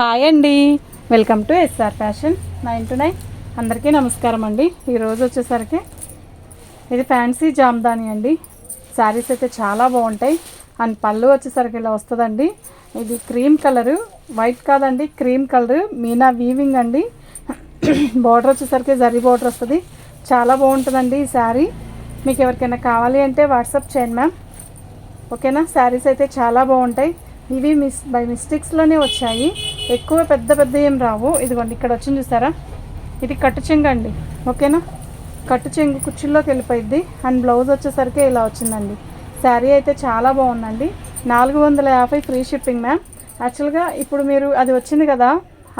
Hi అండి. Welcome to SR fashion nine two nine. అందరికీ నమస్కారం అండి. ఈరోజు వచ్చేసరికి ఇది ఫ్యాన్సీ జామ్దాని అండి. శారీస్ అయితే చాలా బాగుంటాయి. అండ్ పళ్ళు వచ్చేసరికి ఇలా వస్తుందండి. ఇది క్రీమ్ కలరు. వైట్ కాదండి క్రీమ్ కలరు. మీనా వీవింగ్ అండి. బార్డర్ వచ్చేసరికి జరీ బార్డర్ వస్తుంది. చాలా బాగుంటుందండి ఈ శారీ. మీకు ఎవరికైనా కావాలి అంటే వాట్సాప్ చేయండి మ్యామ్. ఓకేనా? శారీస్ అయితే చాలా బాగుంటాయి. ఇవి మిస్ బై మిస్టేక్స్లోనే వచ్చాయి. ఎక్కువ పెద్ద పెద్ద ఏం రావు. ఇదిగోండి ఇక్కడ వచ్చింది చూసారా? ఇది కట్టు చెంగు అండి. ఓకేనా? కట్టు చెంగు కుర్చీల్లోకి వెళ్ళిపోయింది అండ్ బ్లౌజ్ వచ్చేసరికి ఇలా వచ్చిందండి. శారీ అయితే చాలా బాగుందండి. నాలుగు వందల యాభై ఫ్రీ షిప్పింగ్ మ్యామ్ యాక్చువల్గా ఇప్పుడు మీరు అది వచ్చింది కదా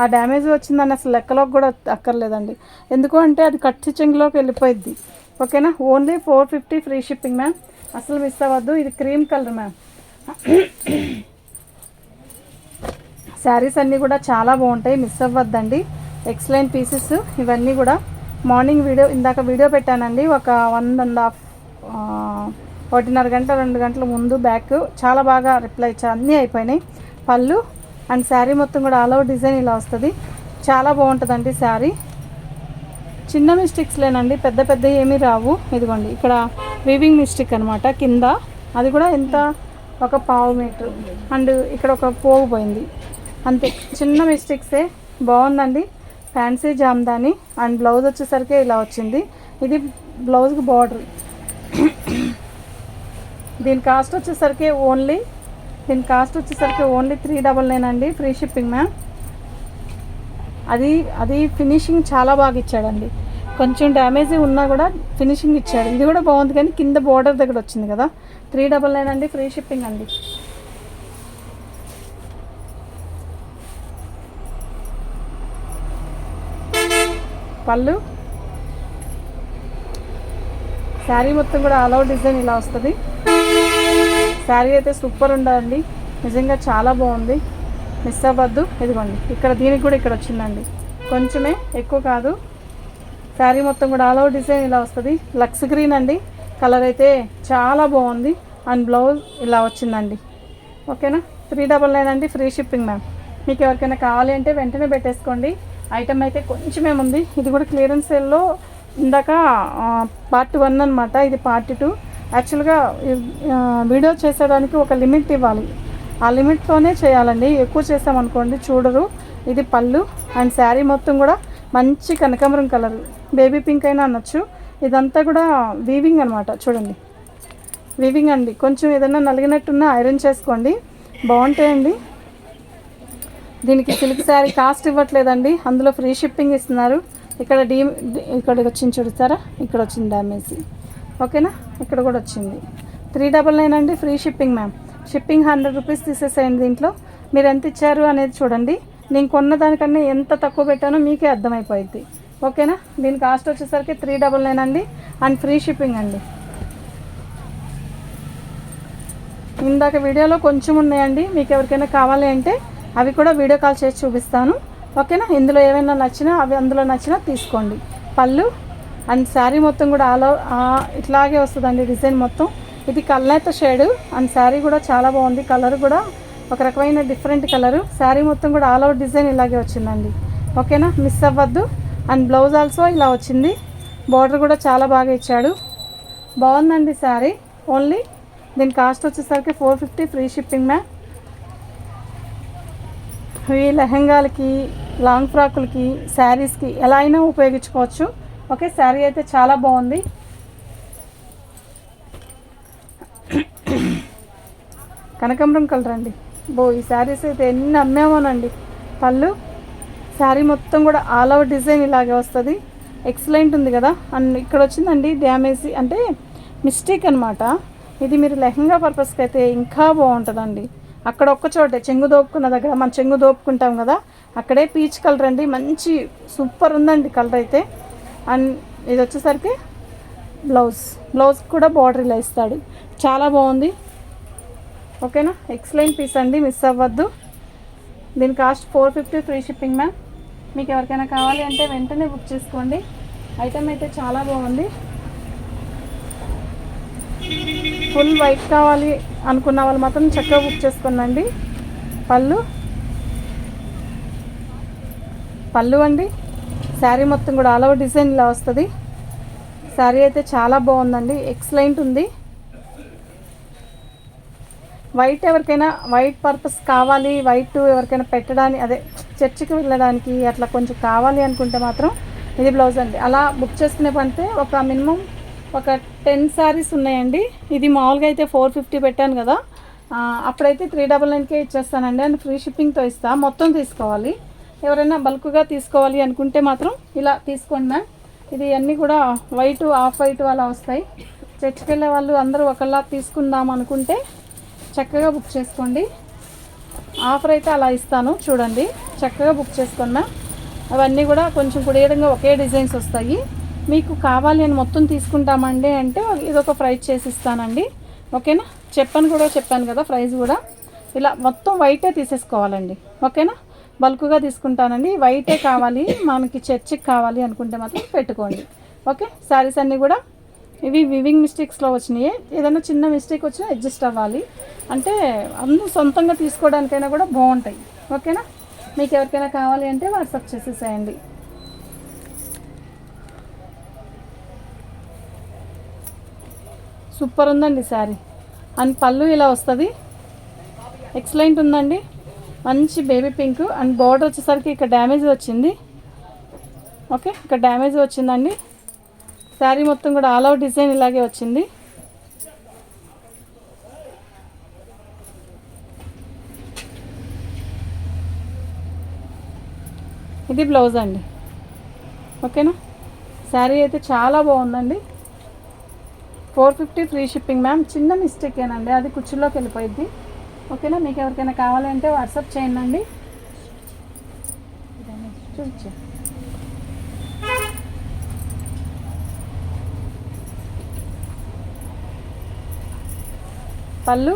ఆ డ్యామేజ్ వచ్చిందని అసలు లెక్కలోకి కూడా అక్కర్లేదండి. ఎందుకు అంటే అది కట్టు చెంగులోకి వెళ్ళిపోయింది ఓకేనా? Only four fifty free shipping ma'am అసలు మిస్ అవ్వద్దు. ఇది క్రీమ్ కలర్ మ్యామ్ శారీస్ అన్నీ కూడా చాలా బాగుంటాయి. మిస్ అవ్వద్దండి. ఎక్సలెంట్ పీసెస్ ఇవన్నీ కూడా మార్నింగ్ వీడియో ఇందాక వీడియో పెట్టానండి. ఒక వన్ అండ్ హాఫ్ ఒకటిన్నర గంట రెండు గంటల ముందు బ్యాక్ చాలా బాగా రిప్లై ఇచ్చా అన్నీ అయిపోయినాయి. పళ్ళు అండ్ శారీ మొత్తం కూడా ఆల్ ఓవర్ డిజైన్ ఇలా వస్తుంది. చాలా బాగుంటుందండి శారీ. చిన్న మిస్టేక్స్ లేనండి. పెద్ద పెద్ద ఏమీ రావు. ఇదిగోండి ఇక్కడ వీవింగ్ మిస్టేక్ అనమాట కింద అది కూడా ఎంత? ఒక పావు మీటర్ అండ్ ఇక్కడ ఒక పోగు పోయింది. అంతే. చిన్న మిస్టేక్సే బాగుందండి. ఫ్యాన్సీ జామ్దాని అండ్ బ్లౌజ్ వచ్చేసరికి ఇలా వచ్చింది. ఇది బ్లౌజ్కి బార్డర్ దీని కాస్ట్ వచ్చేసరికి ఓన్లీ దీని కాస్ట్ వచ్చేసరికి ఓన్లీ త్రీ డబల్ నైన్ అండి. ఫ్రీ షిప్పింగ్ మ్యామ్ అది అది ఫినిషింగ్ చాలా బాగా ఇచ్చాడండి. కొంచెం డ్యామేజ్ ఉన్నా కూడా ఫినిషింగ్ ఇచ్చాడు. ఇది కూడా బాగుంది కానీ కింద బార్డర్ దగ్గర వచ్చింది కదా. త్రీ డబల్ నైన్ అండి. ఫ్రీ షిప్పింగ్ అండి. పళ్ళు. శారీ మొత్తం కూడా ఆల్ అవుట్ డిజైన్ ఇలా వస్తుంది. శారీ అయితే సూపర్ ఉండాలండి నిజంగా చాలా బాగుంది. మిస్ అవ్వద్దు. ఇదిగోండి. ఇక్కడ దీనికి కూడా ఇక్కడ వచ్చిందండి. కొంచెమే ఎక్కువ కాదు. శారీ మొత్తం కూడా ఆల్ అవుట్ డిజైన్ ఇలా వస్తుంది. లక్స్ గ్రీన్ అండి. కలర్ అయితే చాలా బాగుంది. అండ్ బ్లౌజ్ ఇలా వచ్చిందండి. ఓకేనా త్రీ డబల్ నైన్ అండి. ఫ్రీ షిప్పింగ్ మ్యామ్ మీకు ఎవరికైనా కావాలి అంటే వెంటనే పెట్టేసుకోండి. ఐటమ్ అయితే కొంచెమే ఉంది ఇది కూడా క్లియరెన్స్ సేల్లో ఇందాక పార్ట్ వన్ అనమాట ఇది పార్ట్ టూ. యాక్చువల్గా వీడియో చేసేదానికి ఒక లిమిట్ ఇవ్వాలి. ఆ లిమిట్తోనే చేయాలండి. ఎక్కువ చేసామనుకోండి చూడరు. ఇది పళ్ళు అండ్ శారీ మొత్తం కూడా మంచి కనకాంబరం కలర్. బేబీ పింక్ అయినా అనొచ్చు. ఇదంతా కూడా వీవింగ్ అనమాట చూడండి. వీవింగ్ అండి. కొంచెం ఏదైనా నలిగినట్టున్నా ఐరన్ చేసుకోండి. బాగుంటాయండి. దీనికి సిల్క్ శారీ కాస్ట్ ఇవ్వట్లేదండి. అందులో ఫ్రీ షిప్పింగ్ ఇస్తున్నారు. ఇక్కడ డీ ఇక్కడ వచ్చింది చూడతారా ఇక్కడ వచ్చింది డ్యామేజ్. ఓకేనా? ఇక్కడ కూడా వచ్చింది. త్రీ డబల్ నైన్ అండి free shipping ma'am. Shipping hundred rupees తీసేసేయండి దీంట్లో. మీరు ఎంత ఇచ్చారు అనేది చూడండి. నేను కొన్న దానికన్నా ఎంత తక్కువ పెట్టానో మీకే అర్థమైపోయింది ఓకేనా? దీని కాస్ట్ వచ్చేసరికి త్రీ డబల్ నైన్ అండి. అండ్ ఫ్రీ షిప్పింగ్ అండి. ఇందాక వీడియోలో కొంచెం ఉన్నాయండి. మీకు ఎవరికైనా కావాలి అంటే అవి కూడా వీడియో కాల్ చేసి చూపిస్తాను. ఓకేనా? ఇందులో ఏమైనా నచ్చినా అవి అందులో నచ్చినా తీసుకోండి. పళ్ళు అండ్ శారీ మొత్తం కూడా ఆల్ ఇట్లాగే వస్తుందండి డిజైన్ మొత్తం. ఇది కల్నేత షేడ్ అండ్ శారీ కూడా చాలా బాగుంది. కలర్ కూడా ఒక రకమైన డిఫరెంట్ కలరు. శారీ మొత్తం కూడా ఆల్ అవుట్ డిజైన్ ఇలాగే వచ్చిందండి. ఓకేనా? మిస్ అవ్వద్దు. అండ్ బ్లౌజ్ ఆల్సో ఇలా వచ్చింది. బార్డర్ కూడా చాలా బాగా ఇచ్చాడు. బాగుందండి శారీ. ఓన్లీ దీని కాస్ట్ వచ్చేసరికి four fifty free shipping ma'am. ఇవి లెహెంగాలకి లాంగ్ ఫ్రాకులకి శారీస్కి ఎలా అయినా ఉపయోగించుకోవచ్చు. ఓకే శారీ అయితే చాలా బాగుంది. కనకాంబరం కలర్ అండి. బో ఈ శారీస్ అయితే ఎన్ని అమ్మామోనండి. పళ్ళు శారీ మొత్తం కూడా ఆల్ ఓవర్ డిజైన్ ఇలాగే వస్తుంది. ఎక్సలెంట్ ఉంది కదా. అండ్ ఇక్కడ వచ్చిందండి డ్యామేజ్ అంటే మిస్టేక్ అనమాట ఇది మీరు లెహంగా పర్పస్కి అయితే ఇంకా బాగుంటుందండి. అక్కడ ఒక్క చోటే చెంగు దోపుకున్న దగ్గర మనం చెంగు దోపుకుంటాం కదా అక్కడే పీచ్ కలర్ అండి మంచి సూపర్ ఉందండి కలర్ అయితే. అండ్ ఇది వచ్చేసరికి బ్లౌజ్ బ్లౌజ్ కూడా బార్డర్ ఇలా ఇస్తాడు. చాలా బాగుంది. ఓకేనా? ఎక్సలెంట్ పీస్ అండి మిస్ అవ్వద్దు. దీని cost four fifty free shipping ma'am మీకు ఎవరికైనా కావాలి అంటే వెంటనే బుక్ చేసుకోండి. ఐటమ్ అయితే చాలా బాగుంది. ఫుల్ వైట్ కావాలి అనుకున్న వాళ్ళు మాత్రం చక్కగా బుక్ చేసుకోండి పళ్ళు. పళ్ళు అండి. శారీ మొత్తం కూడా ఆల్ ఓవర్ డిజైన్ ఇలా వస్తుంది. శారీ అయితే చాలా బాగుందండి. ఎక్సలెంట్ ఉంది. వైట్ ఎవరికైనా వైట్ పర్పస్ కావాలి వైట్ ఎవరికైనా పెట్టడానికి అదే చర్చికి వెళ్ళడానికి అట్లా కొంచెం కావాలి అనుకుంటే మాత్రం ఇది బ్లౌజ్ అండి. అలా బుక్ చేసుకునే పంటే ఒక మినిమం ఒక టెన్ శారీస్ ఉన్నాయండి. ఇది మామూలుగా అయితే ఫోర్ ఫిఫ్టీ పెట్టాను కదా. అప్పుడైతే త్రీ డబల్ నైన్కే ఇచ్చేస్తానండి. అండ్ ఫ్రీ షిప్పింగ్తో ఇస్తా. మొత్తం తీసుకోవాలి. ఎవరైనా బల్క్గా తీసుకోవాలి అనుకుంటే మాత్రం ఇలా తీసుకోండి మ్యామ్. ఇది అన్నీ కూడా వైట్ ఆఫ్ వైట్ అలా వస్తాయి. చర్చికి వెళ్ళే వాళ్ళు అందరూ ఒకలా తీసుకుందాం అనుకుంటే చక్కగా బుక్ చేసుకోండి. ఆఫర్ అయితే అలా ఇస్తాను. చూడండి. చక్కగా బుక్ చేసుకున్నా అవన్నీ కూడా కొంచెం కుడియడంగా ఒకే డిజైన్స్ వస్తాయి. మీకు కావాలి అని మొత్తం తీసుకుంటామండి అంటే ఇదొక ఫ్రై చేసి ఇస్తానండి ఓకేనా? చెప్పాను కూడా చెప్పాను కదా ప్రైస్ కూడా. ఇలా మొత్తం వైటే తీసేసుకోవాలండి. ఓకేనా? బల్క్గా తీసుకుంటానండి. వైటే కావాలి మనకి చర్చికి కావాలి అనుకుంటే మాత్రం పెట్టుకోండి. ఓకే? శారీస్ అన్నీ కూడా ఇవి వివింగ్ మిస్టేక్స్లో వచ్చినాయి. ఏదైనా చిన్న మిస్టేక్ వచ్చినా అడ్జస్ట్ అవ్వాలి. అంటే అందరూ సొంతంగా తీసుకోవడానికైనా కూడా బాగుంటాయి. ఓకేనా? మీకు ఎవరికైనా కావాలి అంటే వాట్సాప్ చేసేసేయండి. సూపర్ ఉందండి శారీ. అండ్ పళ్ళు ఇలా వస్తుంది. ఎక్సలెంట్ ఉందండి. మంచి బేబీ పింక్ అండ్ బార్డర్ వచ్చేసరికి ఇక్కడ డ్యామేజ్ వచ్చింది. ఓకే ఇక్కడ డ్యామేజ్ వచ్చిందండి. శారీ మొత్తం కూడా ఆల్ అవుట్ డిజైన్ ఇలాగే వచ్చింది. ఇది బ్లౌజ్ అండి. ఓకేనా శారీ అయితే చాలా బాగుందండి. Four fifty free shipping ma'am. చిన్న మిస్టేకేనండి అది కుర్చీలోకి వెళ్ళిపోయింది ఓకేనా? మీకు ఎవరికైనా కావాలంటే వాట్సాప్ చేయండి అండి చూపించా. పళ్ళు.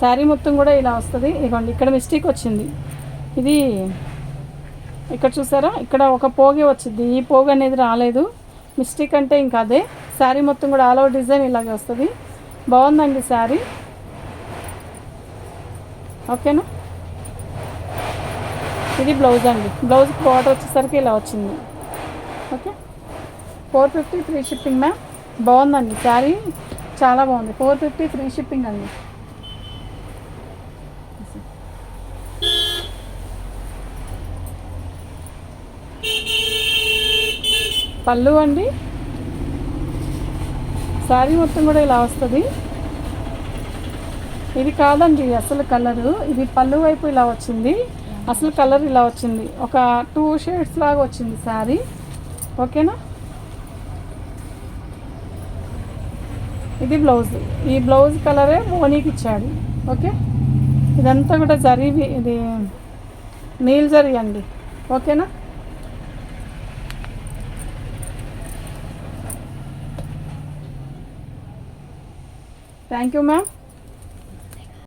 శారీ మొత్తం కూడా ఇలా వస్తుంది. ఇదిగోండి ఇక్కడ మిస్టేక్ వచ్చింది. ఇది ఇక్కడ చూసారా? ఇక్కడ ఒక పోగే వచ్చింది ఈ పోగు అనేది రాలేదు. మిస్టేక్ అంటే ఇంకా అదే. శారీ మొత్తం కూడా ఆల్ ఓవర్ డిజైన్ ఇలాగే వస్తుంది. బాగుందండి శారీ. ఓకేనా? ఇది బ్లౌజ్ అండి. బ్లౌజ్ బార్డర్ వచ్చేసరికి ఇలా వచ్చింది. Okay? Four fifty free shipping ma'am. బాగుందండి శారీ. చాలా బాగుంది. ఫోర్ ఫిఫ్టీ ఫ్రీ షిప్పింగ్ అండి. పళ్ళు అండి. శారీ మొత్తం కూడా ఇలా వస్తుంది. ఇది కాదండి అసలు కలరు. ఇది పళ్ళు వైపు ఇలా వచ్చింది. అసలు కలర్ ఇలా వచ్చింది. ఒక టూ షేడ్స్ లాగా వచ్చింది శారీ. ఓకేనా? ఇది బ్లౌజ్. ఈ బ్లౌజ్ కలరే మోనీకి ఇచ్చాడు. ఓకే? ఇదంతా కూడా జరీ ఇది నీల్ జరీ అండి. ఓకేనా? Thank you, ma'am.